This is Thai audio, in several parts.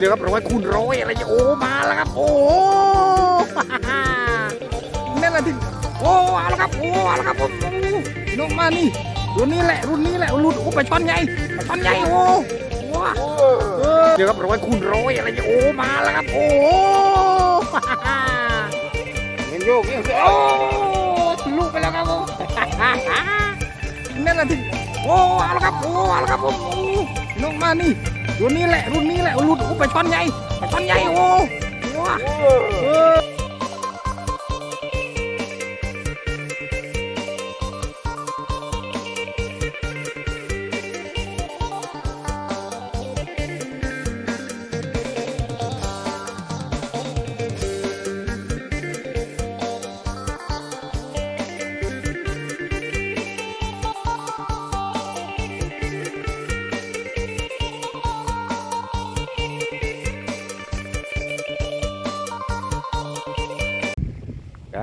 เดี๋ยวครับร้อยคูณร้อยอะไรอย่างโอ้มาแล้วครับ โอ้นั่นแหละที่โอ้เอาละครับโอ้เอาละครับผมน้องมานี่รุ่นนี้แหละรุ่นนี้แหละรุ่นโอ้ไปช่อนใหญ่ช่อนใหญ่โอ้เดี๋ยวครับร้อยคูณร้อยอะไรอย่างโอ้มาแล้วครับโอ้เห็นโยกเนี่ยโอ้ทะลุไปแล้วครับผมนั่นแหละที่โอ้เอาละครับโอ้เอาละครับผมน้องมานี่ รุ่นนี้แหละรุ่นนี้แหละรุ่นโอ้ไปช่อนใหญ่ไปช่อนใหญ่โอ้โหเออ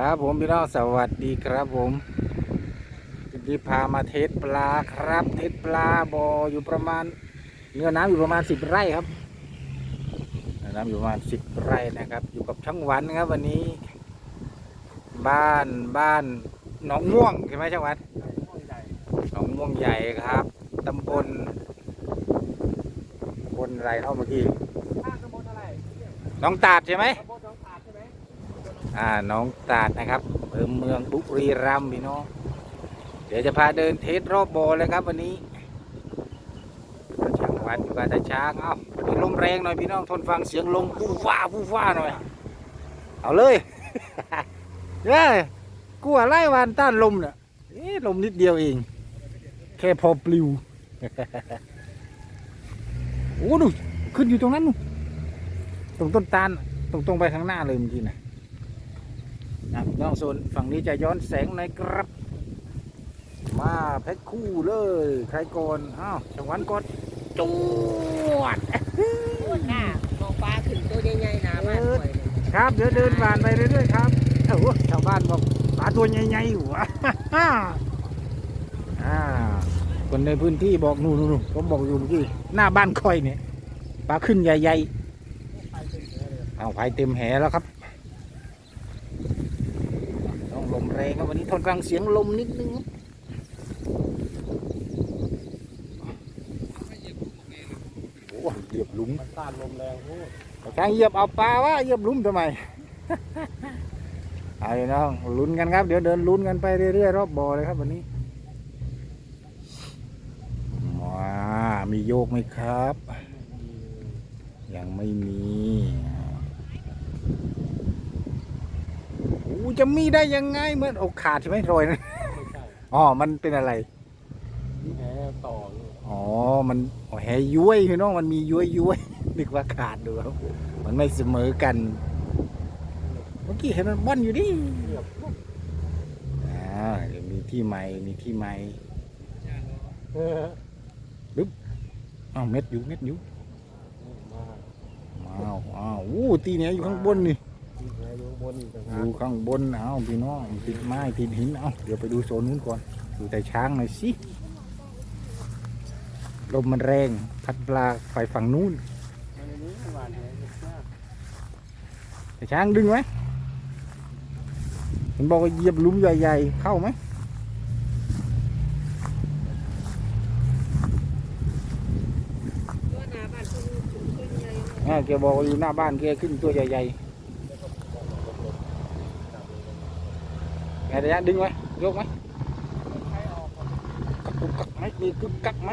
ครับผมพี่น้องสวัสดีครับผมวันนี้พามาเทสปลาครับ เทสปลาบ่ออยู่ประมาณเนื้อน้ำอยู่ประมาณสิบไร่ครับเนื้อน้ำอยู่ประมาณสิบไร่นะครับ อยู่กับช่างหวันครับวันนี้ บ้านบ้านหนองม่วงใช่ไหมช่างหวันหนองม่วงใหญ่ครับตำบลตำบลอะไรเท่าเมื่อกี้หน้องตาดใช่ไหม อ่าน้องตาดนะครับอำเภอเมืองบุรีรัมย์พี่น้องเดี๋ยวจะพาเดินเทสรอบโบอเลยครับวันนี้ช่างวันอยู่กับตาช้างเอ้ามีลมแรงหน่อยพี่น้องทนฟังเสียงลมฟูฟ้าฟูฟ้าหน่อย เอาเลยเย้กลัวไล่วานต้านลมเนี่ยเอ๊ะลมนิดเดียวเอง แค่พอปลิวโอ้ดูขึ้นอยู่ตรงนั้นนู่นตรงต้นตาลตรงตรงไปข้างหน้าเลยเมื่อกี้นะ นะพี่น้องโซนฝั่งนี้จะย้อนแสงหน่อยครับ มาแพ็คคู่เลย ใครก่อนอ้าวจังหวันก่อนจวดหน้ามองฟ้าขึ้นตัวใหญ่ๆหนาบ้านข่อยเนี่ยครับเดี๋ยวเดินผ่านไปเรื่อยๆครับเอ้าชาวบ้านบอกปลาตัวใหญ่ๆหัว อ่าคนในพื้นที่บอกนู่นๆผมบอกอยู่เมื่อกี้หน้าบ้านคอยเนี่ยปลาขึ้นใหญ่ๆเอาไฟเต็มแหแล้วครับต้องล มแรงครับวันนี้ทนฟังเสียงลมนิดนึงครับโอ้เหยียบหลุมมันต้านลมแรงพูดช้างเหยียบเอาปลาวะเหยียบหลุมทำไมเอาเลยน้องลุ้นกันครับ เดี๋ยวเดินลุ้นกันไปเรื่อยๆรอบบ่อเลยครับ วันนี้ว้ามีโยกไหมครับ ยังไม่มีโอ้ จะมีได้ยังไงเหมื่อนโอาขาดใช่ไหมรอยนะไม่ใช่อ๋อมันเป็นอะไรที่แพ้ต่อเลยอ๋อ มันอ๋อแหย้วยพี่น้องมันมีย้วยย้วยนึกว่าขาดดูครับมันไม่เสมอกัน เมื่อกี้เห็นมันบ้อนอยู่ดิเรียบอ่าเดี๋ยวมีที่ใหม่มีที่ใหม่เอออ้าวเม็ดอยู่เม็ดอยู่มาอ้าวอ้าวอู้ตีเนี้ยอยู่ข้างบนนี่ที่แพ้ อยู่บนอีกต่างอหากยู่ข้างบนอ้าวพี่น้องติดไม้ติดหินเอาเดี๋ยวไปดูโซนนู้นก่อนดูแต่ช้างหน่อยสิลมมันแรงพัดปลาไปฝั่งนู้นอันนี้หวานแหงมากแต่ช้างดึงไหมมันบอกว่าเหยียบหลุมใหญ่ๆเข้าไหมตัวหน้าบ้านตัวนี้ขึ้นตัวใหญ่ อ่าแกบอกว่าอยู่หน้าบ้านแกขึ้นตัวใหญ่ๆ ไงระยะดึงไหมยกไหมกึกกักไหมมีกึกกักไหม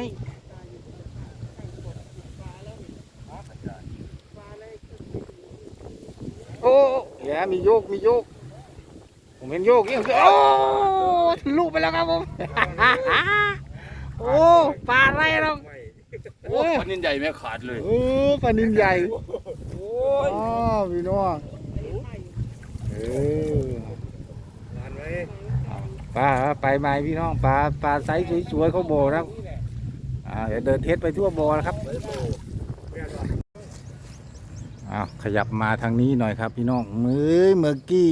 ฟ้าเลยโอ้ยมีโยกมีโยก ผมเห็นโยกนี่โอ้ทะลุไปแล้วครับผมโอ้ปลาอะไรเราโอ้ปนินใหญ่ไม่ขาดเลยโอ้ปลานินใหญ่โอ้อ๋อพี่น้องเออหวานไหม ปลาไปไหมพี่น้องปลาปลาไซส์สวยๆเขาโบนะครับอ่าเดี๋ยวเดินเทสไปทั่วโบนะครับอ้าวขยับมาทางนี้หน่อยครับ พี่น้องเมื่อเมื่อกี้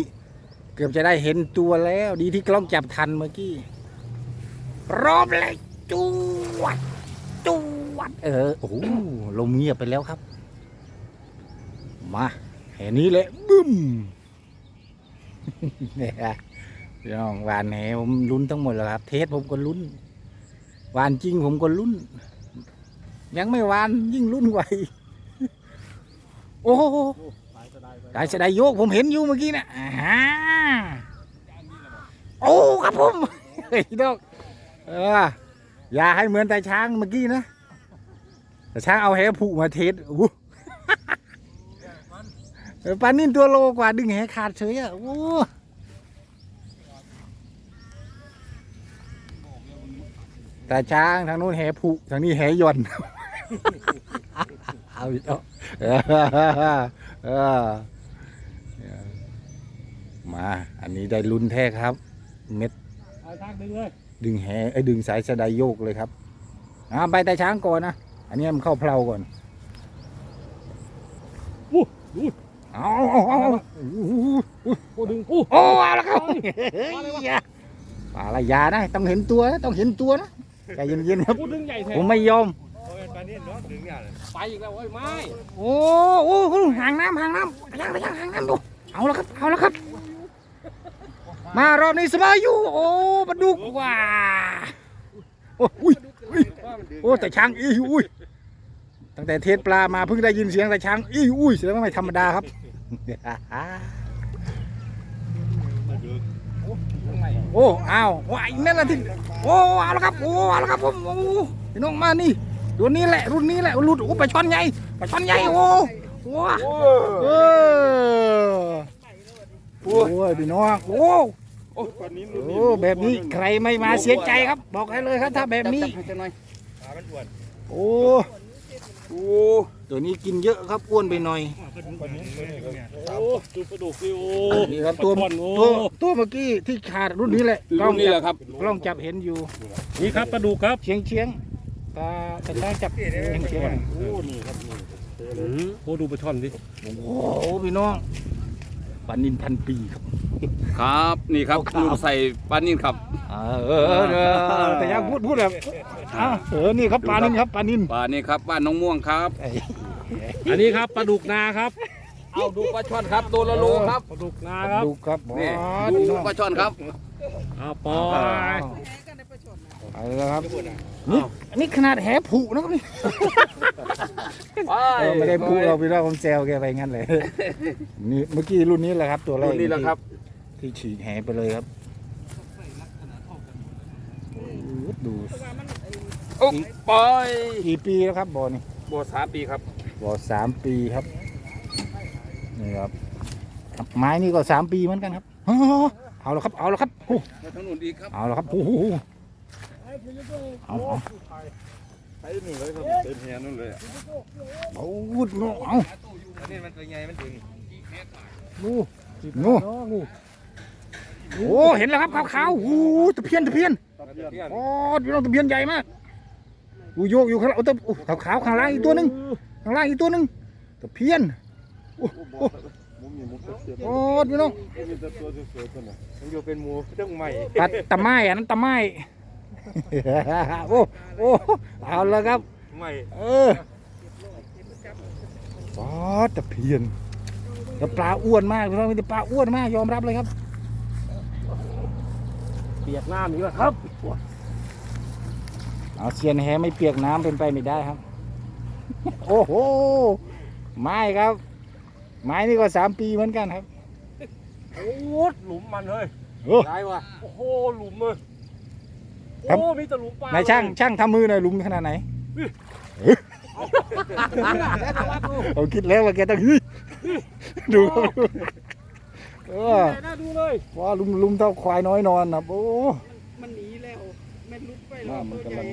เกือบจะได้เห็นตัวแล้ว ดีที่กล้องจับทันเมื่อกี้รอบเลยจวดจวดเออโอ้โหลมเงียบไปแล้วครับ มาแห่นี้เลยบึ้มเนี่ย พี่น้องหวานแหผมลุ้นทั้งหมดแล้วครับ เทสผมก็ลุ้นหวานจริงผมก็ลุ้น ยังไม่หวานยิ่งลุ้นไวาโอ้โหได้จะได้โยกผมเห็นอยู่เมื่อกี้นะอ่าฮะโอ้ครับผมเฮ้ยดอกเอออย่าให้เหมือนแต่ช้างเมื่อกี้นะแต่ช้างเอาแหผูกมาเทสอู้ปลานิ่นตัวโลกว่าดึงแหขาดเฉยอะโอ้ แต่ช้างทางนู้นแหผุทางนี้แหย่อนเอาอีกแล้วมา อันนี้ได้ลุ้นแท้ครับ เม็ดดึงเลยดึงแหไอ้ดึงสายสะไดโยกเลยครับอ่าไปแต่ช้างก่อนนะ อันนี้มันเข้าเพลาก่อนอู้ดูเอาเอาเอาโอ้ดึงโอ้โอ้เอาละครับเฮ้ยอย่าปลาละยานะ ต้องเห็นตัวนะต้องเห็นตัวนะ ใจเย็นๆครับอู้ดึงใหญ่แท้ผมไม่ยอมปลานิ่เนาะดึงเนี่ยไปอีกแล้วโอ้ยไม่โอ้โอ้โหห่างน้ำห่างน้ำพยังพยังห่างน้ำดูเอาละครับ เอาละครับ มารอบนี้สบายอยู่ โอ้ปลาดุกว่า โอ้อุ้ยอุ้ยโอ้แต่ช้างอีอุ้ย ตั้งแต่เทศปลามาเพิ่งได้ยินเสียงแต่ช้างอีอุ้ยแสดงว่าไม่ธรรมดาครับ โอ้อ้าวว้ายนั่นละที่โอ้เอาละครับโอ้เอาละครับผมโอ้พี่น้องมานี่ตัวนี้แหละรุ่นนี้แหละรุ่นโอ้ปลาช่อนใหญ่ปลาช่อนใหญ่โอ้ว้าเออโอ้ยพี่น้องโอ้โอ้แบบนี้ใครไม่มาเสียใจครับ บอกให้เลยครับถ้าแบบนี้โอ้โอ้ ตัวนี้กินเยอะครับอ้วนไปหน่อยโอ้ดูปลาดุกสิโอ้นี่ครับตัวปลาช่อนโอ้ตัวตัวเมื่อกี้ที่ขาดรุ่นนี้แหละกล้รุ่องนนี้จัแหละครับกล้องจับเห็นอยู่ นี่ครับปลาดุกครับเชียงเชียงตาตาจับเชียงเชียงโอ้นี่ครับนี่โอ้ดูปลาช่อนดิโอ้โหพี่น้องปลานินพันปีครับ ครับนี่ครับขาวๆลุงใส่ปลานิ่ครับเออเออเออเออแต่ยังพูดพูดแบบอะเออนี่ครับปลานินครับปลานินปลานี่ครับบ้านน้องม่วงครับไอ้อันนี้ครับปลาดุกนาครับเอาดูปลาช่อนครับตัวละโลครับปลาดุกนาครับดูครับนี่อ๋อดูพี่น้องปลาช่อนครับเอาปล่อย เอาแล้วครับนี่อันนี้ขนาดแหผุนะครับนี่เออไม่ได้ผุเราพี่น้องผมแซวแกไปงั้นเลยนี่เมื่อกี้รุ่นนี้แหละครับ ตัวแรกรุ่นนี้แหละครับ ที่ฉีกแหไปเลยครับดูโอ้ปล่อยกี่ปีแล้วครับบอนี่บัวสามปีครับบอสามปีครับนี่ครับไม้นี่ก็สามปีเหมือนกันครับอ๋อเอาละครับเอาละครับโอ้มาทางนู้นอีกครับเอาละครับโอ้โห เอาเอาไปหนึ่งเลยครับเต็มแฮนนู่นเลยเอาวุดเนาะเอาอันนี้มันตัวใหญ่มันถึงดูนู่โอ้เห็นแล้วครับขาวๆโอ้ตะเพียนตะเพียนโอ้พี่น้องตะเพียนใหญ่มากดูโยกอยู่ข้างล่างเอาตะโอ้ขาวข้างล่างอีกตัวหนึ่งข้างล่างอีกตัวหนึ่งตะเพียนโอ้โอ้โอ้พี่น้องมีแต่ตัวสวยๆนะมันอยู่เป็นหมูต้องใหม่ตะตะไม้อันนั้นตะไม้ โอ้โอ้เอาแล้วครับใหม่เออปลาตะเพียนแล้วปลาอ้วนมากพี่น้องมีแต่ปลาอ้วนมากยอมรับเลยครับ เปียกน้ำอีกแล้วครับเอาเซียนแหไม่เปียกน้ำเป็นไปไม่ได้ครับ โอ้โหไม้ครับ ไม้นี่ก็สามปีเหมือนกันครับโอ้หลุมมันเฮ้ยโอ้ได้ว่ะโอ้โหหลุมเลยครับ โอ้มีแต่หลุมปลานายช่างช่างทำมือหน่อยหลุมขนาดไหนผมคิดแล้วว่าแกต้องฮึดูครับเออใหญ่น่าดูเลย ว่าลุมลุมเท่าควายน้อยนอนนะโอ้ มันหนีแล้วแม่นลุกไปแล้วตัวใหญ่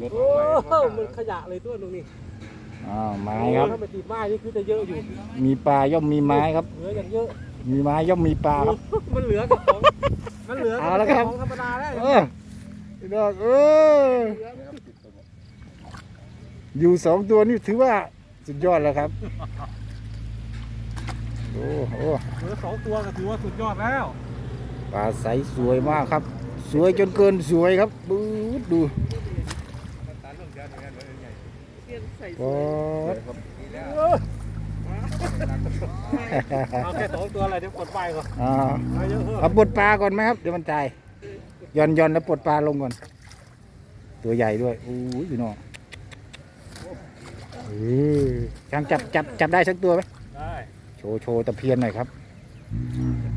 รถโอ้มันขยะเลยตัวตรงนี้อ้าวไม้ครับ ถ้าไปติดไม้นี่คือจะเยอะอยู่ มีปลาย่อมมีไม้ครับ เหลืออย่างเยอะ มีไม้ย่อมมีปลาครับ มันเหลือกับของ มันเหลือกับเอาละครับ ของธรรมดาแล้วเออ พี่น้องเอออยู่สองตัวนี่ถือว่าสุดยอดแล้วครับ โอ้โหเหลือสองตัวก็ถือว่าสุดยอดแล้ว ปลาใสสวยมากครับ สวยจนเกินสวยครับบูดดูเปลี่ยนใส่ปอดเอาแค่สองตัวอะไรเดี๋ยวกดไปก่อนอ่าเอาเยอะเพิ่มเอาปลดปลาก่อนไหมครับ เดี๋ยวมันตาย ย่อนย่อนแล้วปลดปลาลงก่อน ตัวใหญ่ด้วยอู้ยพี่น้องเออช่างจับจับจับได้สักตัวไหมได้โชว์โชว์ตะเพียนหน่อยครับ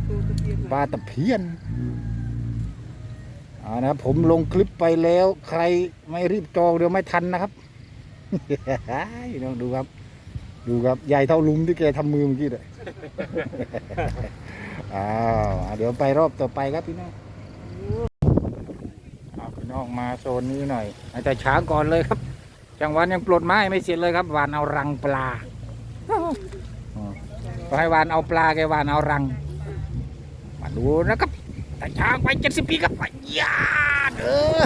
ตัวตะเกียบปลาตะเพียนอ่านะครับผมลงคลิปไปแล้ว ใครไม่รีบจองเดี๋ยวไม่ทันนะครับพี่น้องดูครับ ดูครับใหญ่เท่าลุมที่แกทำมือเมื่อกี้เลยอ้าวเดี๋ยวไปรอบต่อไปครับพี่น้องเอองมาโซนนี้หน่อย อาจจะช้าก่อนเลยครับ จังหวันยังปลดไม้ไม่เสร็จเลยครับวานเอารังปลาก็ให้วานเอาปลาแกวานเอารัง มาดูนะครับแต่ช้างไปเจ็ดสิบปีครับยาเด้อ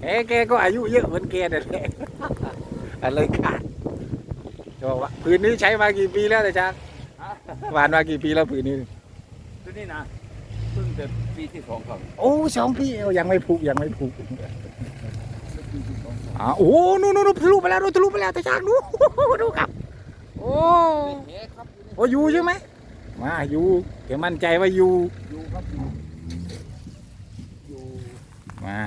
แกแกก็อายุเยอะเหมือนแกนั่นแหละอะไรขาดจะบอกว่าผืนนี้ใช้มากี่ปีแล้วแต่ช้างวานมากี่ปีแล้วผืนนี้ตัวนี้นะเพิ่งจะ ปีที่สองครับโอ้สองปีเอวยังไม่ผูกยังไม่ผูกอ่าโอ้โหนู่นนู่นนู่นทะลุไปแล้วนู่นทะลุไปแล้วแต่ช้างดูดูครับ โอ้เฮ้ครับโอ้อยู่ใช่ไหมมาอยู่แกมั่นใจว่าอยู่อยู่ครับอยู่อยู่มา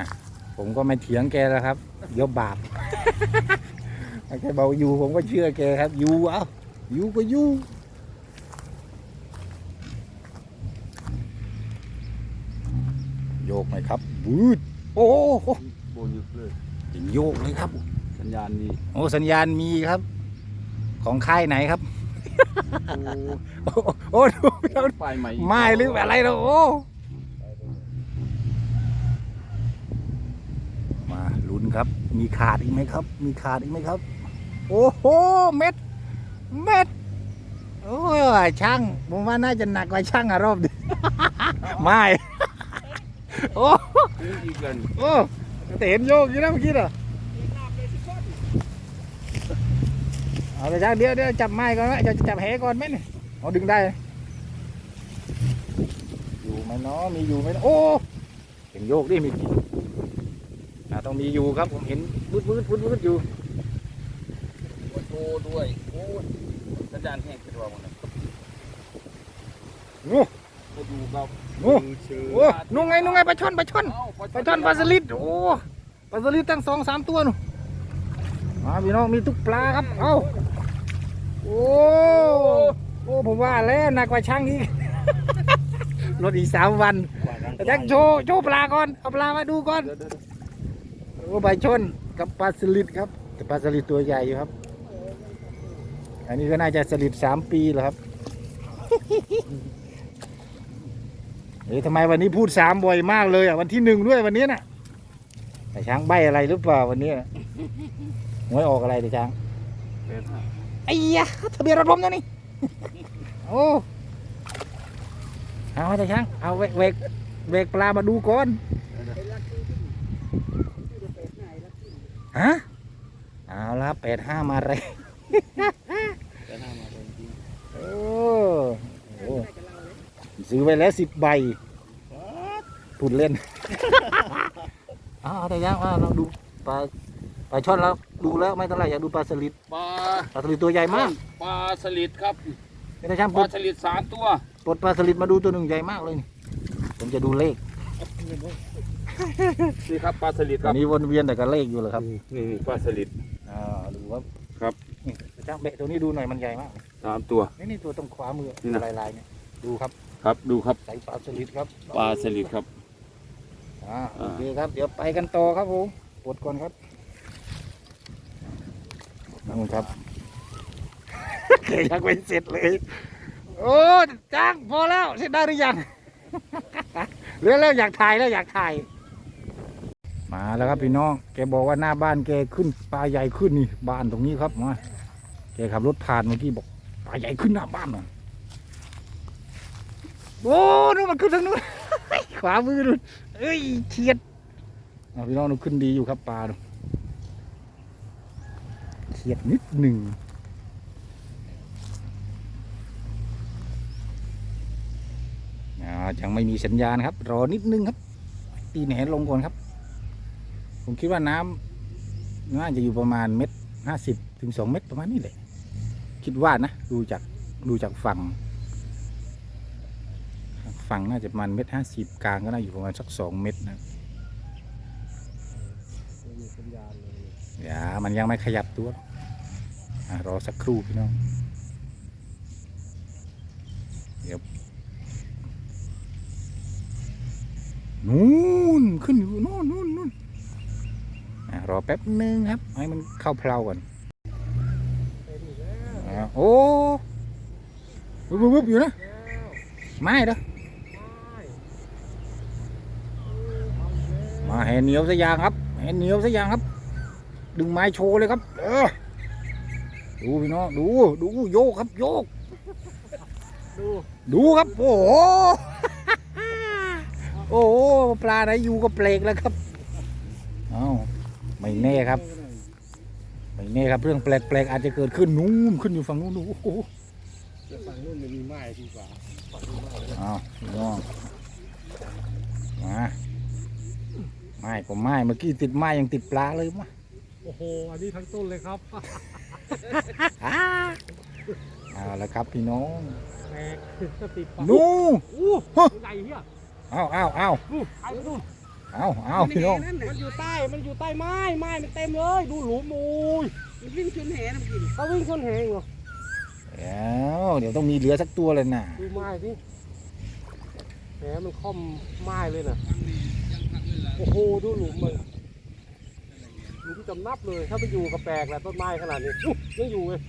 ผมก็ไม่เถียงแกแล้วครับเดี๋ยวบาปแกบอกอยู่ผมก็เชื่อแกครับอยู่เอ้าอยู่ก็อยู่ ยกไหมครับบูดโอ้โหโบยึกเลยจริงโยกเลยครับ สัญญาณนี้โอ้สัญญาณมีครับ ของค่ายไหนครับ โอ้โอ้ดูดูป้ายใหม่อีกไม่หรืออะไรเราโอ้มาลุ้นครับ มีขาดอีกไหมครับ มีขาดอีกไหมครับ โอ้โหเม็ด เม็ดโอ้ยช่างผมว่าน่าจะหนักกว่าช่างอะรอบนี้ไม่ โอ้อีกแล้วนี่โอ้แต่เห็นโยกอยู่นะเมื่อกี้เหรอเอาไปช่างเดี๋ยวเดี๋ยวจับไม้ก่อนไหมจะจับแหก่อนไหมเนี่ยเอาดึงได้ อยู่ไหมเนาะมีอยู่ไหมโอ้เห็นโยกดิมีกี่ต้องมีอยู่ครับผมเห็นวืดวืดวืดวืดอยู่โอ้โหด้วยโอ้ยสัญญาณแห้งขึ้นว่าหมดเลยโอ้ก็ดูครับ โอ้โอ้นุ่งไงนุ่งไงปลาช่อนปลาช่อนเอ้าปลาช่อนปลาสลิดโอ้ปลาสลิดตั้งสองสามตัวนู่นมาพี่น้องมีทุกปลาครับเอ้าโอ้โอ้ผมว่าแล้วหนักกว่าช่างอีกรถอีกสามวันแต่แจ็คโชว์โชว์ปลาก่อนเอาปลามาดูก่อนเดี๋ยวเดี๋ยวโอ้ใบชนกับปลาสลิดครับแต่ปลาสลิดตัวใหญ่อยู่ครับ อันนี้ก็น่าจะสลิดสามปีแล้วครับ เอ๊ะทำไมวันนี้พูดสามบ่อยมากเลยอะวันที่หนึ่งด้วยวันนี้น่ะแต่ช้างใบอะไรหรือเปล่าวันนี้น่ะหวยออกอะไรแต่ช้างเดี๋ยวนะไอ้ยะทะเบียนรถผมตัวนี้โอ้เอาแต่ช้างเอาเวกเวกเวกปลามาดูก่อนฮะเอาละแปดห้ามาเลยเดี๋ยวหน้ามาเลยจริงโอ้โหซื้อไปแล้วสิบใบ พูดเล่นเอาเอาแต่ยังว่าเราดูปลาปลาช่อนแล้วดูแล้วไม่เท่าไหร่อยากดูปลาสลิดปลาปลาสลิดตัวใหญ่มากปลาสลิดครับไม่ได้ช่างปปลลาดสลิดสามตัวปลดปลาสลิดมาดูตัวหนึ่งใหญ่มากเลยนี่ผมจะดูเลขนี่ครับปลาสลิดตคอรันบนี้วนเวียนแต่กับเลขอยู่เหรอครับนี่นี่ปลาสลิด อ่าดูว่าครับ นี่ช่างเบะตัวนี้ดูหน่อยมันใหญ่มาก สามตัว นี่นี่ตัวตรงขวามือนี่นะ ลายลายๆเนี่ยดูครับครับดูครับ ใส่ปลาสลิดครับปลาสลิดครับ อ่าโอเคครับ เดี๋ยวไปกันต่อครับผมปวดก่อนครับนั่นครับเคยยังไม่เสร็จเลย โอ้จ้างพอแล้วเสร็จได้หรือยังเหลือแล้วอยากถ่ายแล้วอยากถ่าย มาแล้วครับพี่น้อง แกบอกว่าหน้าบ้านแกขึ้นปลาใหญ่ขึ้นนี่บ้านตรงนี้ครับมาแกขับรถผ่านเมื่อกี้บอกปลาใหญ่ขึ้นหน้าบ้านหน่อยโอ้นู่นมันขึ้นทางนู้นขวามือนู่น เอ้ยเฉียดเอาพี่น้องนูขึ้นดีอยู่ครับปลาดูเฉียดนิดหนึ่งยังไม่มีสัญญาณครับ รอนิดนึงครับ ตีแหนลงก่อนครับ ผมคิดว่าน้ำน่าจะอยู่ประมาณเม็ดห้าสิบถึงสองเม็ดประมาณนี้แหละ คิดว่านะ ดูจากดูจากฝั่ง ฝั่งน่าจะประมาณเม็ดห้าสิบกลางก็น่าอยู่ประมาณสักสองเม็ดนะมีสัญญาณเลยอย่ามันยังไม่ขยับตัวอะรอสักครู่พี่น้อง เดี๋ยวนู่นขึ้นอยู่นู่นนู่นนู่นอะรอแป๊บนึงครับ ให้มันเข้าเพลาก่อนเต็มอีกแล้วอะโอ้วุบวุบวุบอยู่นะแล้วไม่เด้อ ไม่ มาแหเหนียวซะอย่างครับแหเหนียวซะอย่างครับ ดึงไม้โชว์เลยครับ เออดูพี่น้องดูดูโยกครับ โยก ดูดูครับ โอ้โหโอ้โหปลาไหนอยู่ก็เปลกแล้วครับเอ้าไม่แน่ครับไม่แน่ครับเรื่องแปลกๆอาจจะเกิดขึ้นนู้นขึ้นอยู่ฝั่งนู้นดูโอ้โหจะฝั่งนู้นมันมีไม้ดีกว่าฝั่งนู้นไม้เอ้าพี่น้องมา ไม้ก็ไม้เมื่อกี้ติดไม้ยังติดปลาเลยมาโอ้โห อันนี้ทั้งต้นเลยครับอ้าเอาละครับพี่น้องแตกจะติดปากนู่อู้ฮะใหญ่เฮียเอาเอาเอาดูไอ้ดูเอาเอาพี่น้องนั่นมัน่ะนอยู่ใต้ มันอยู่ใต้ไม้ ไม้มันเต็มเลย ดูหลุมโอ้ยมันวิ่งชนแหนะเมื่อกี้นี่เขาวิ่งชนแหงเหรอเดี๋ยวเดี๋ยวต้องมีเหลือสักตัวเลยนะดูไม้สิแหมันค่อมไม้เลยนะ โอ้โห ดูหลุมมันหลุมจำนับเลย ถ้าไปอยู่กับแปลกแหละต้นไม้ขนาดนี้อุ๊ยยังอยู่เลย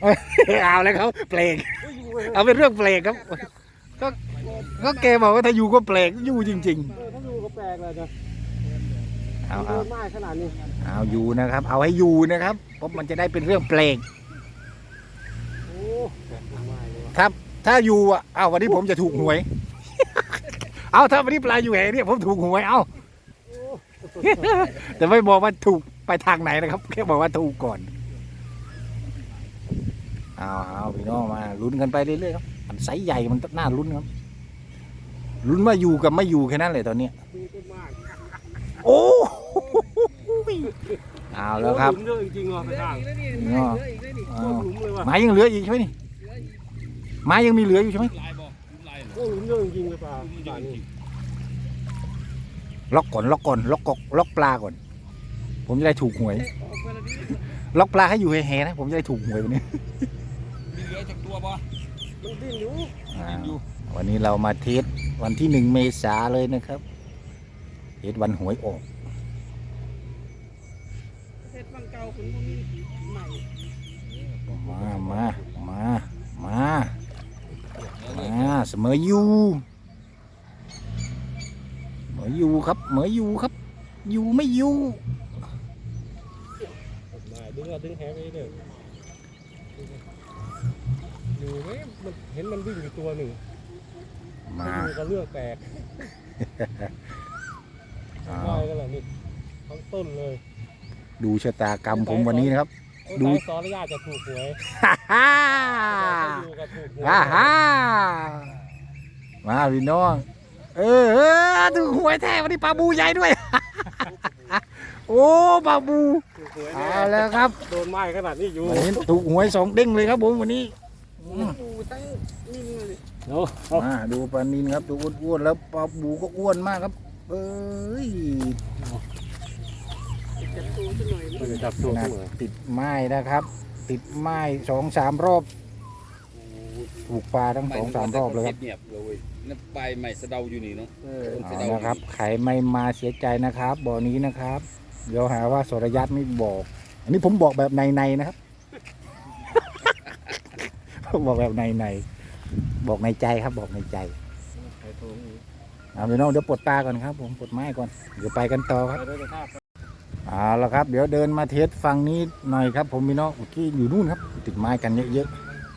เอาแล้วครับเปลกยังอยู่เลยเอาเป็นเรื่องเปลกครับก็ก็แกบอกว่าถ้าอยู่ก็เปลกอยู่จริง เออถ้าอยู่กับแปลกเลยนะๆ เอาเอาต้นไม้ขนาดนี้เอาอยู่นะครับ เอาให้อยู่นะครับเพราะมันจะได้เป็นเรื่องเปลกโอ้แปลกต้นไม้เลยว่ะถ้าถ้าอยู่อะเอาวันนี้ผมจะถูกหวย เอาถ้าวันนี้ปลาอยู่แหเนี่ยผมถูกหวยเอาโอ้ แต่ไม่บอกว่าถูกไปทางไหนนะครับ แค่บอกว่าถูกก่อนเอาเอาพี่น้องมาลุ้นกันไปเรื่อยๆครับมันไซส์ใหญ่มันน่าลุ้นครับลุ้นว่าอยู่กับไม่อยู่แค่นั้นเลยตอนเนี้ยดูต้นไม้โอ้เอาแล้วครับหลุมเยอะจริงๆว่ะเหไปลือทางอีกแล้วนี่เนาะเหลืออีกแล้วนี่อ้าโอ้วหลุมเลยว่ะไม้ยังเหลืออีกใช่ไหมนี่เหลืออีกไม้ยังมีเหลืออยู่ใช่ไหมลายบอกลายเหรอโอ้หลุมเยอะจริงๆเลยป่าป่านี่ ล็อกก่อนล็อกก่อนล็อกกอกล็อกปลาก่อน ผมจะได้ถูกหวยเตะออกไปแล้วนี่ล็อกปลาให้อยู่แห่ๆนะ ผมจะได้ถูกหวยวันนี้มีเหลือจากตัวบ่มันดิ้นอยู่อ่าอยู่วันนี้เรามาเทสวันที่หนึ่งเมษาเลยนะครับเทสวันหวยออกเทศฟังเก่าคุณบ่มีใหม่มามามามามาเสมออยู่ เสมออยู่ครับเสมออยู่ครับอยู่ไม่อยู่มาดึงเอาดึงแหไปเด้ออยู่ไหมมันเห็นมันวิ่งอยู่ตัวหนึ่งมาอยู่กับเลือกแตกอ้าได้วกันแหละนี่ทั้งต้นเลย ดูชะตากรรมผมวันนี้นะครับ ดูดูสอนระยะจะถูกหวยฮ่าฮ่าอยู่กับถูกหวยฮ่าฮ่ามาพี่น้อง เออเออถูกหวยแท้วันนี้ปลาบูใหญ่ด้วย โอ้ปลาบูถูกหวยเอาแล้วครับโดนไม้ขนาดนี้อยู่วันนี้ถูกหวยสองเด้งเลยครับผมวันนี้อืมดูตั้งนิ่งเลยเนาะเอามาดูปลานินครับดูอ้วนๆแล้วปลาบูก็อ้วนมากครับ เอ้ยจับตัวซะหน่อยไปนี่จับตัวขนาดเสมอติดไม้นะครับ ติดไม้สองสามรอบถูกปลาทั้งสองสามรอบเลยครับ เงียบๆเลย นั่นใบใหม่สะเดาอยู่นี่เนาะเออเอาละครับใครไม่มาเสียใจนะครับบ่อนี้นะครับ เดี๋ยวหาว่าสรยัตไม่บอก อันนี้ผมบอกแบบในๆนะครับผมบอกแบบในๆบอกในใจครับ บอกในใจใครโทรอีกเอาพี่น้องเดี๋ยวปลดปลาก่อนครับ ผมปลดไม้ก่อนเดี๋ยวไปกันต่อครับ ไปด้วยกันครับเอาละครับ เดี๋ยวเดินมาเทสฝั่งนี้หน่อยครับ ผมพี่น้องเมื่อกี้อยู่นู่นครับติดไม้กันเยอะ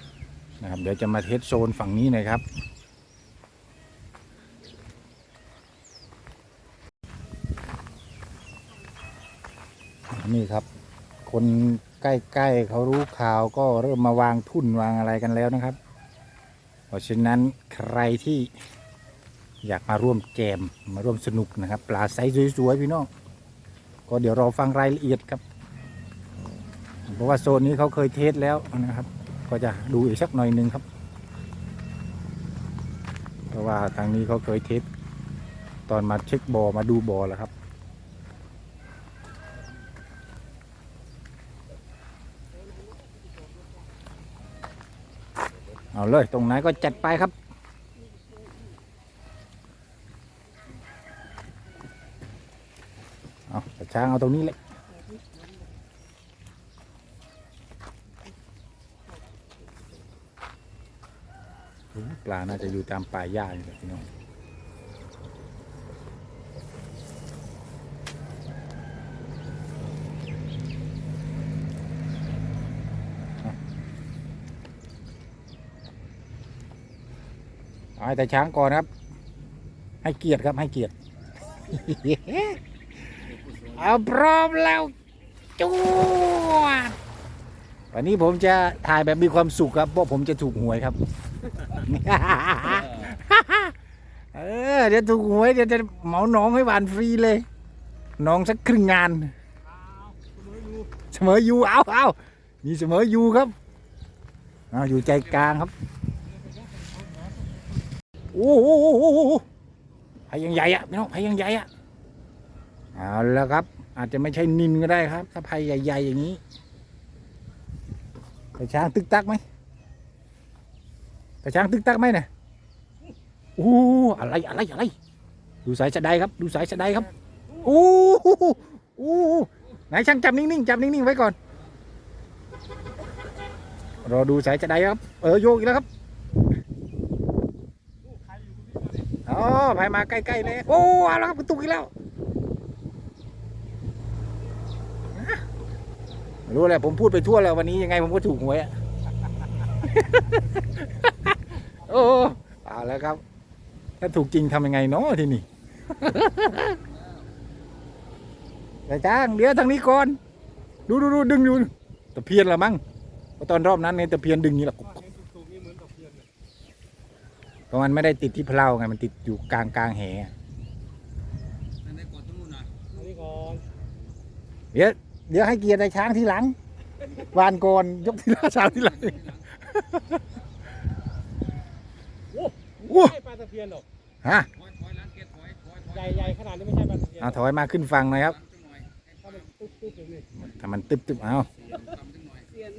ๆนะครับเดี๋ยวจะมาเทสโซนฝั่งนี้หน่อยครับ นี่ครับ คนใกล้ๆเขารู้ข่าวก็เริ่มมาวางทุ่นวางอะไรกันแล้วนะครับ เพราะฉะนั้นใครที่อยากมาร่วมแจมมาร่วมสนุกนะครับ ปลาไซส์สวยๆพี่น้องก็เดี๋ยวรอฟังรายละเอียดครับเพราะว่าโซนนี้เขาเคยเทสแล้วนะครับ ก็จะดูอีกสักหน่อยหนึ่งครับ เพราะว่าทางนี้เขาเคยเทสตอนมาเช็คบอมาดูบอแล้วครับ เอาเลยตรงไหนก็จัดไปครับเอาช้างเอาตรงนี้เลยปลาน่าจะอยู่ตามป่าหญ้าอยู่ครับพี่น้อง เอา ให้แต่ช้างก่อนครับ ให้เกียรติครับให้เกียรติเอาพร้อมแล้วจวดวันนี้ผมจะถ่ายแบบมีความสุขครับเพราะผมจะถูกหวยครับ เออเดี๋ยวถูกหวยเดี๋ยวจะเหมาน้องให้หวานฟรีเลย น้องสักครึ่งงาน เสมออยู่เอาเอามีเสมออยู่ครับออยู่ใจกลางครับ อ้โหโอ้โหโอ้โหพายังใหญ่อะพี่น้องพายยังใหญ่อะเอาแล้วครับ อาจจะไม่ใช่นินก็ได้ครับ ถ้าพายใหญ่ ๆ อย่างนี้แต่ช้างตึกตักไหมแต่ช้างตึกตักไหมเนี่ยโอ้อะไรอะไรอะไร ดูสายสะใดครับ ดูสายสะใดครับโอ้โหโอ้ไหนช่างจับนิ่งๆจับนิ่งๆไว้ก่อนรอดูสายสะใดครับ เออโยกอีกแล้วครับ อ๋อพายมาใกล้ๆเลย โอ้เอาแล้วครับกระตุกอีกแล้วรู้แหละผมพูดไปทั่วแล้ววันนี้ยังไงผมก็ถูกหวยอะโอ้เอาแล้วครับ ถ้าถูกจริงทำยังไงเนาะที่นี่แต่จ้างเดี๋ยวทางนี้ก่อน ดูดูดูดึงดูตะเพียนละมั้งตอนรอบนั้นเนี่ยตะเพียนดึงนี่แหละ เพราะมันไม่ได้ติดที่เพลาไงมันติดอยู่กลางกลางแหอะนั่นได้ก่อนตรงนู้นนะอันนี้ก่อนเดี๋ยวเดี๋ยวให้เกียรติไอ้ช้างทีหลังวานก่อนยกทีละช้างทีหลังโอ้ไม่ใช่ปลาตะเพียนหรอกฮะถอยถอยหล้างเกตถอยถอยถอยใหญ่ๆขนาดนี้ไม่ใช่ปลาตะเพียนเอาถอยมาขึ้นฝั่งหน่อยครับจังหน่อยถ้ามันตุ๊บๆอย่างนี้ถ้ามันตึบตึบเอาตำจังหน่อยเสียน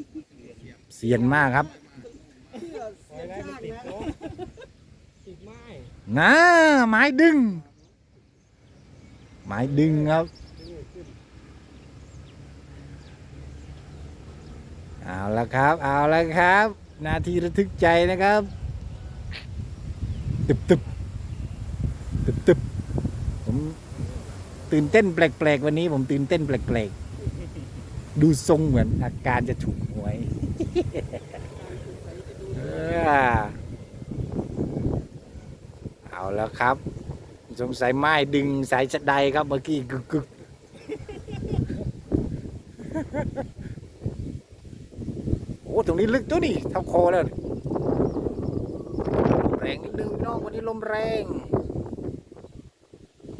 เสียนมากครับ นะไม้ดึง ไม้ดึงครับเอาละครับเอาละครับ นาทีระทึกใจนะครับตึบตึบตึบตึบผมตื่นเต้นแปลกๆวันนี้ ผมตื่นเต้นแปลกๆดูทรงเหมือนอาการจะถูกหวยอ เอาแล้วครับ สงสัยไม้ดึงสายสะใดครับเมื่อกี้กึกกึกโอ้ตรงนี้ลึกตัวนี่เท่าคอแล้วแรงนิดนึงพี่น้องวันนี้ลมแรง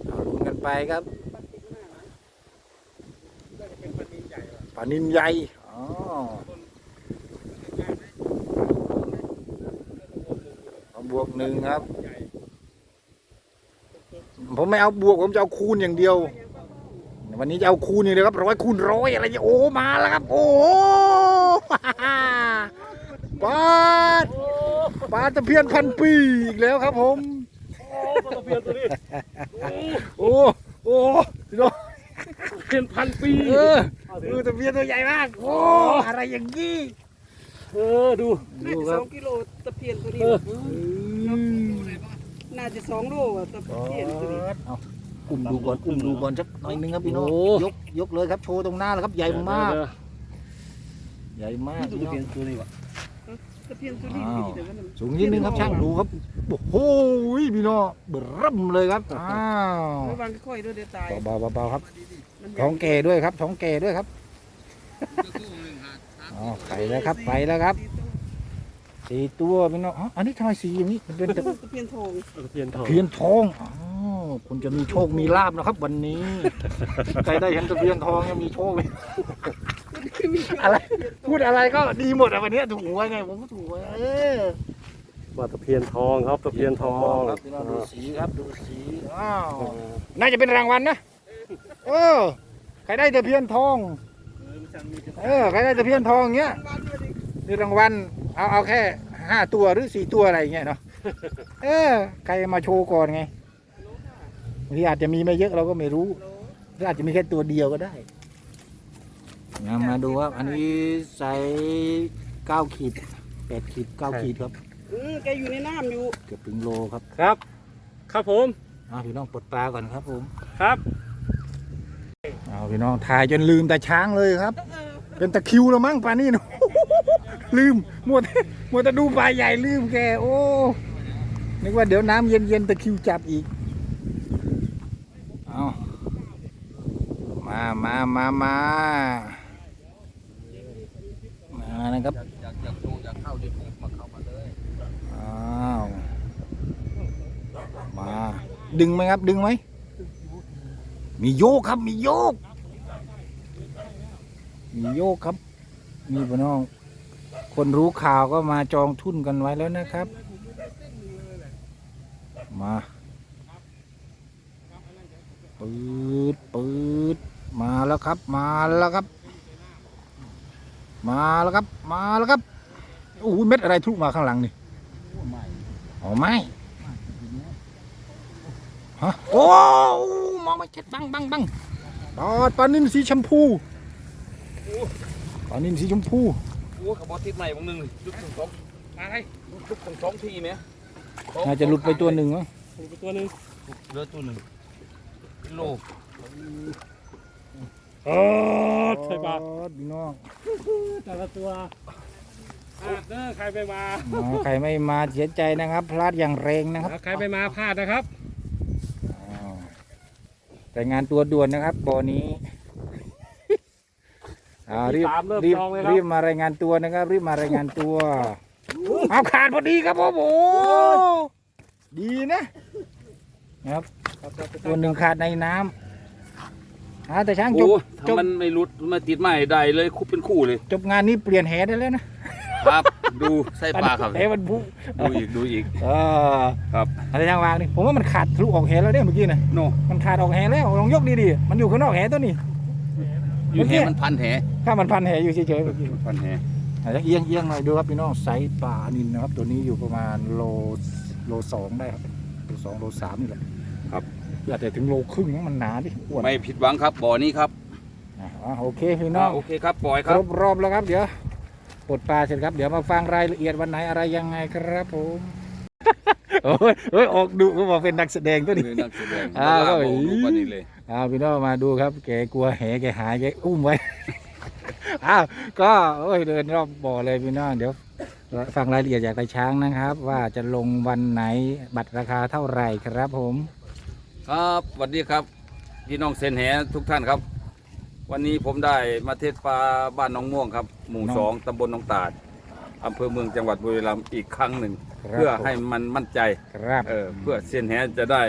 เอาลุ้นกันไปครับน่าจะเป็นปลานินใหญ่ว่ะปลานินใหญ่อ๋อเอาบวกหนึ่งครับ ผมไม่เอาบวกผมจะเอาคูณอย่างเดียว วันนี้จะเอาคูณอย่างเดียวครับร้อยคูณร้อยอะไรอย่างเงี้ยโอ้มาแล้วครับ โอ้โหปลาปลาตะเพียนพันปีอีกแล้วครับผมโอ้ปลาตะเพียนตัวนี้โอ้โอ้พี่น้องเพียนพันปีเออเอาเอสิอตะเพียนตัวใหญ่มากโอ้อะไรอย่างงี้เออดูน่าจะสองกิโลตะเพียนตัวนี้เออ น่าจะสองโลอะตะเพียนตัวนี้เอาอุ้มดูก่อนอุ้มดูก่อนสักหน่อยนึงครับพี่น้องยกยกเลยครับโชว์ตรงหน้าเลยครับใหญ่มาก เดี๋ยวใหญ่มากพี่ตะน้อเพียงนตัวนี้ว่ะตะเพียนตัวนี้มีแต่ว่ามันสูงนิดนึงครับช่างดูครับโอ้โหพี่น้องเบิ่มเลยครับอ้าวระวังค่อยๆด้วยเดี๋ยวตายเบาๆเบาๆครับมันใหญ่ท้องแก่ด้วยครับท้องแก่ด้วยครับอ๋อไปแล้วครับไปแล้วครับ สี่ตัวพี่น้องอ๋ออันนี้ทำไมสีอย่างนี้มันเป็นตะตะเพียนทองตะเพียนทองเพียนทองอ๋อคุณจะมีโชคมีลาบนะครับ วันนี้ใครได้เห็นตะเพียนทองจะมีโชคเลยอะไรพูดอะไรก็ดีหมดอะวันเนี้ยถูกหวยไงผมก็ถูกหวยเออว่าตะเพียนทองครับตะเพียนทองครับพี่น้องดูสีครับดูสีอ้าวน่าจะเป็นรางวัลนะเออใครได้ตะเพียนทองเออใครได้ตะเพียนทองเงี้ยนี่รางวัลเอาเอาแค่ห้าตัวหรือสี่ตัวอะไรเงี้ยเนาะเออใครมาโชว์ก่อนไงบางทีอาจจะมีไม่เยอะเราก็ไม่รู้หรืออาจจะมีแค่ตัวเดียวก็ได้งั้นมาดูครับ อันนี้ใส่เก้าขีดแปดขีดเก้าขีดครับเออแกอยู่ในน้ำอยู่ เกือบถึงโลครับครับ ครับผมเอาพี่น้องปลดปลาก่อนครับผมครับเอาพี่น้องถ่ายจนลืมแต่ช้างเลยครับ เป็นตะคริวแล้วมั้งปลานี่เนอะ ลืมมัวแต่มัวแต่ดูปลาใหญ่ลืมแก โอ้นึกว่าเดี๋ยวน้ำเย็นๆตะคริวจับอีก เอามามามามามานะครับอยากอยากอยากดูอยากเข้ายูทูบมาเข้ามาเลยอ้าวมา ดึงไหมครับ ดึงไหม มีโยกครับ มีโยก มีโยกครับ มีพี่น้อง คนรู้ข่าวก็มาจองทุนกันไว้แล้วนะครับ มาปืดปืดมาแล้วครับ มาแล้วครับ มาแล้วครับ มาแล้วครับโอ้เม็ดอะไรทุกมาข้างหลังนี่อ๋อไม่ฮะโอ้มองไม่ชัดบังบังบังปลาปลานิ่มสีชมพูปลานิ่มสีชมพู โอ้ขบอทิศใหม่บางหนึ่งจุดสองสองอะไรจุดสองสองทีไหมน่าจะหลุดไปตัวหนึ่งมั้งถูกไปตัวหนึ่งเหลือตัวหนึ่งกิโลเออใช่ปะอ๋อพี่น้องแต่ละตัวพลาดเด้อใครไปมาอ๋อใครไม่มาเสียใจนะครับ พลาดอย่างแรงนะครับใครไปมาพลาดนะครับอ๋อแต่งานตัวด่วนนะครับบ่อนี้ อ่ารีบตามเริ่มรีบจองเลยครับ รีบมารายงานตัวนะครับ รีบมารายงานตัวเอาขาดพอดีครับผมโอ้ดีนะนะครับ ตัวหนึ่งขาดในน้ำอ่าแต่ช่างจบโอ้จบถ้ามันไม่รุดมาติดไม้ได้เลยคุบเป็นคู่เลย จบงานนี้เปลี่ยนแหได้แล้วนะครับ ดูไส้ปลาครับแหมันบุดูอีกดูอีกเออครับอะไรช่างวางนี่ผมว่ามันขาดทะลุออกแหแล้วเนี่ยเมื่อกี้นะโนมันขาดออกแหแล้วลองยกดีๆมันอยู่ข้างนอกแหตัวนี้ อยู่แหมันพันแหถ้ามันพันแหอยู่เฉยๆเมื่อกี้พันแหอาจจะเอียงเอียงหน่อยดูครับพี่น้องไซส์ปลานินนะครับ ตัวนี้อยู่ประมาณโลโลสองได้ครับโลสองโลสามนี่แหละครับอาจจะถึงโลครึ่งนะมันหนาดิอ้วนไม่ผิดหวังครับบ่อนี้ครับอ่าโอเคพี่น้องอ่าโอเคครับปล่อยคครัรบบรอบแล้วครับเดี๋ยวปลดปลาเสร็จครับเดี๋ยวมาฟังรายละเอียดวันไหนอะไรยังไงครับผม โอ้ยเฮ้ยออกดุก็บอกเป็นนักแสดงตัวนี้เลยนักแสดงอ่าก็ก็ดูปานนี้เลย อ้าวพี่น้องมาดูครับ แกกลัวแหแกหายแกอุ้มไว้ อ้าวก็โอ้ยเดินรอบบ่อเลยพี่น้องเดี๋ยว ฟังรายละเอียดจากตาช้างนะครับ ว่าจะลงวันไหนบัตรราคาเท่าไหร่ครับผม ครับสวัสดีครับ พี่น้องเซนแหทุกท่านครับ วันนี้ผมได้มาเทศปลาบ้านหน้องม่วงครับ หมู่น้อง สองตำบลหนองตาดอำเภอเมืองจังหวัดบุรีรัมย์อีกครั้งหนึ่ง ครับ เพื่อให้มันมั่นใจครับเออเพื่อเซียนแหจะได้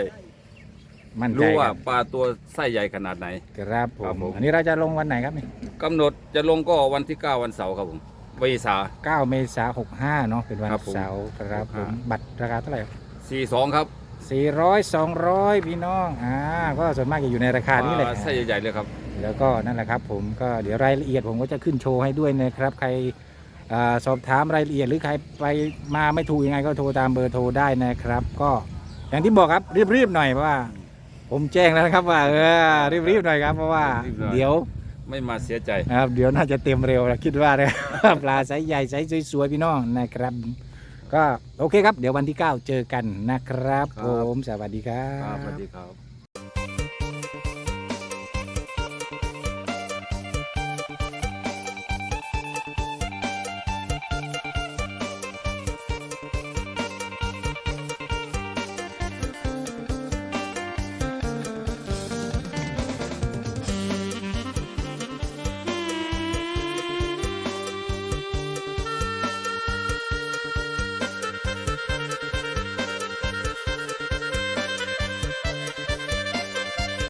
มั่นใจรู้ว่าครับปลาตัวไส้ใหญ่ขนาดไหน ครับผครับมผมอันนี้เราจะลงวันไหนครับนี่กำหนดจะลงก็วันที่ 9 วันเสาร์ครับผมเวสา 9เมษายน65เนาะเป็นวันครับผมเสาร์ครับผม65 บัตรราคาเท่าไหร่42 ครับ400 200 พี่น้องอ่าก็ส่วนมากจะอยู่ในราคานี้แหละ ปลไส้ใหญ่ๆเลยครับ แล้วก็นั่นแหละครับผมก็เดี๋ยวรายละเอียดผมก็จะขึ้นโชว์ให้ด้วยนะครับ ใครอา สอบถามรายละเอียดหรือใครไปมาไม่ถูกยังไงก็โทรตามเบอร์โทรได้นะครับ ก็อย่างที่บอกครับรีบๆหน่อยเพราะว่า ผมแจ้งแล้วนะครับว่าเออรีบๆหน่อยครับเพราะว่ารีบหน่อย เดี๋ยว ไม่มาเสียใจ นะครับเดี๋ยวน่าจะเต็มเร็วนะคิดว่านะครับปลาไซส์ใหญ่ไซส์สวยๆพี่น้องนะครับ ก็โอเคครับ เดี๋ยววันที่ 9 เจอกันนะครับ ครับ ผมสวัสดีครัครับสวัสบ ดีครับ